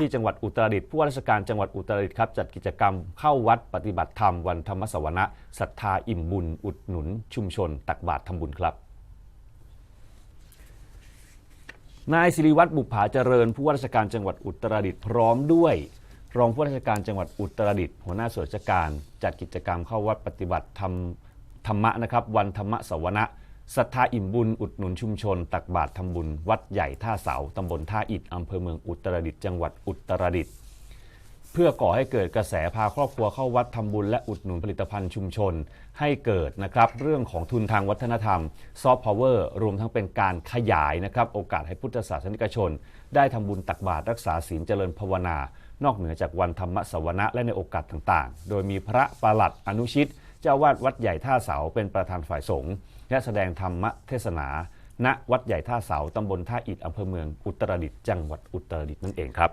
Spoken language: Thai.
ที่จังหวัดอุตรดิตถ์ผู้ว่าราชการจังหวัดอุตรดิตถ์ครับจัดกิจกรรมเข้าวัดปฏิบัติธรรมวันธรรมสวนะศรัทธาอิ่มบุญ อุดหนุน ชุมชน ตักบาตรทำบุญครับนายสิริวัตรบุปผาเจริญผู้ว่าราชการจังหวัดอุตรดิตถ์พร้อมด้วยรองผู้ว่าราชการจังหวัดอุตรดิตถ์หัวหน้าส่วนราชการ จัดกิจกรรมเข้าวัดปฏิบัติธรรมธรรมะนะครับ วันธรรมสวนะ ศรัทธาอิ่มบุญอุดหนุนชุมชน ตักบาตรทำบุญ วัดใหญ่ท่าเสาตำบลท่าอิฐอำเภอเมืองอุตรดิตถ์จังหวัดอุตรดิตถ์เพื่อก่อให้เกิดกระแสพาครอบครัวเข้าวัดทำบุญและอุดหนุนผลิตภัณฑ์ชุมชน ให้เกิดนะครับเรื่องของทุนทางวัฒนธรรมซอฟต์พาวเวอร์รวมทั้งเป็นการขยายนะครับโอกาสให้พุทธศาสนิกชน ได้ทำบุญตักบาตรรักษาศีลเจริญภาวนานอกเหนือจากวันธรรมสวนะและในโอกาสต่างๆ โดยมีพระประหลัดอนุชิต เจ้าวาดวัดใหญ่ท่าเสาเป็นประธานฝ่ายสงฆ์และแสดงธรรมเทศนา ณวัดใหญ่ท่าเสาตำบลท่าอิฐอำเภอเมืองอุตรดิตถ์จังหวัดอุตรดิตถ์นั่นเองครับ